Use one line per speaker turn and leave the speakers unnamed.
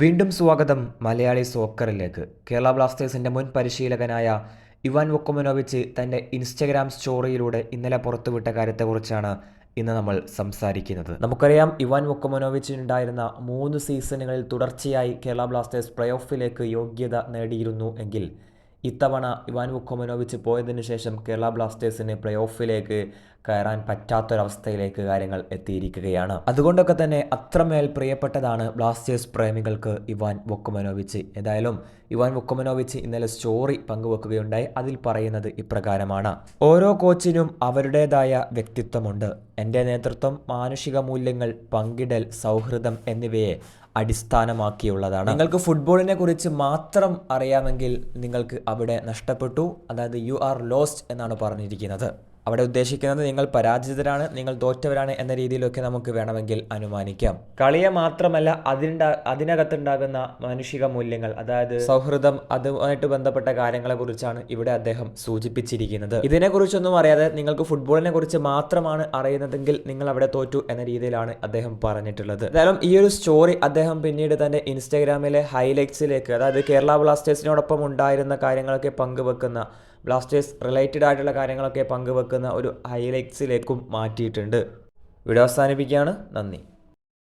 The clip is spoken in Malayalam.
വീണ്ടും സ്വാഗതം മലയാളി സോക്കറിലേക്ക്. കേരള ബ്ലാസ്റ്റേഴ്സിന്റെ മുൻ പരിശീലകനായ ഇവാൻ വൊക്കമനോവിച്ച് തന്റെ ഇൻസ്റ്റഗ്രാം സ്റ്റോറിയിലൂടെ ഇന്നലെ പുറത്തുവിട്ട കാര്യത്തെക്കുറിച്ചാണ് ഇന്ന് നമ്മൾ സംസാരിക്കുന്നത്. നമുക്കറിയാം ഇവാൻ വൊക്കോമനോവിച്ചിനുണ്ടായിരുന്ന മൂന്ന് സീസണുകളിൽ തുടർച്ചയായി കേരള ബ്ലാസ്റ്റേഴ്സ് പ്ലേ ഓഫിലേക്ക് യോഗ്യത നേടിയിരുന്നു എങ്കിൽ ഇത്തവണ ഇവാൻ വുക്കോമനോവിച്ച് പോയതിനു ശേഷം കേരള ബ്ലാസ്റ്റേഴ്സിന് പ്ലേ ഓഫിലേക്ക് കയറാൻ പറ്റാത്തൊരവസ്ഥയിലേക്ക് കാര്യങ്ങൾ എത്തിയിരിക്കുകയാണ്. അതുകൊണ്ടൊക്കെ തന്നെ അത്രമേൽ പ്രിയപ്പെട്ടതാണ് ബ്ലാസ്റ്റേഴ്സ് പ്രേമികൾക്ക് ഇവാൻ വൊക്കുമനോവിച്ച്. ഏതായാലും ഇവാൻ വൊക്കുമനോവിച്ച് ഇന്നലെ സ്റ്റോറി പങ്കുവെക്കുകയുണ്ടായി. അതിൽ പറയുന്നത് ഇപ്രകാരമാണ്. ഓരോ കോച്ചിനും അവരുടേതായ വ്യക്തിത്വമുണ്ട്. എന്റെ നേതൃത്വം മാനുഷിക മൂല്യങ്ങൾ പങ്കിടൽ സൗഹൃദം എന്നിവയെ അടിസ്ഥാനമാക്കിയുള്ളതാണ്. നിങ്ങൾക്ക് ഫുട്ബോളിനെ കുറിച്ച് മാത്രം അറിയാമെങ്കിൽ നിങ്ങൾക്ക് അവിടെ നഷ്ടപ്പെട്ടു. അതായത് യു ആർ ലോസ്റ്റ് എന്നാണ് പറഞ്ഞിരിക്കുന്നത്. അവിടെ ഉദ്ദേശിക്കുന്നത് നിങ്ങൾ പരാജിതരാണ് നിങ്ങൾ തോറ്റവരാണ് എന്ന രീതിയിലൊക്കെ നമുക്ക് വേണമെങ്കിൽ അനുമാനിക്കാം. കളിയെ മാത്രമല്ല അതിന്റെ അതിനകത്തുണ്ടാകുന്ന മാനുഷിക മൂല്യങ്ങൾ അതായത് സൗഹൃദം അതുമായിട്ട് ബന്ധപ്പെട്ട കാര്യങ്ങളെ കുറിച്ചാണ് ഇവിടെ അദ്ദേഹം സൂചിപ്പിച്ചിരിക്കുന്നത്. ഇതിനെക്കുറിച്ചൊന്നും അറിയാതെ നിങ്ങൾക്ക് ഫുട്ബോളിനെ കുറിച്ച് മാത്രമാണ് അറിയുന്നതെങ്കിൽ നിങ്ങൾ അവിടെ തോറ്റു എന്ന രീതിയിലാണ് അദ്ദേഹം പറഞ്ഞിട്ടുള്ളത്. എന്തായാലും ഈ ഒരു സ്റ്റോറി അദ്ദേഹം പിന്നീട് തന്റെ ഇൻസ്റ്റാഗ്രാമിലെ ഹൈലൈറ്റ്സിലേക്ക് അതായത് കേരള ബ്ലാസ്റ്റേഴ്സിനോടൊപ്പം ഉണ്ടായിരുന്ന കാര്യങ്ങളൊക്കെ പങ്കുവെക്കുന്ന ബ്ലാസ്റ്റേഴ്സ് റിലേറ്റഡ് ആയിട്ടുള്ള കാര്യങ്ങളൊക്കെ പങ്കുവെക്കുന്ന ഒരു ഹൈലൈറ്റ്സിലേക്കും മാറ്റിയിട്ടുണ്ട്. വീഡിയോ അവസാനിപ്പിക്കുകയാണ്. നന്ദി.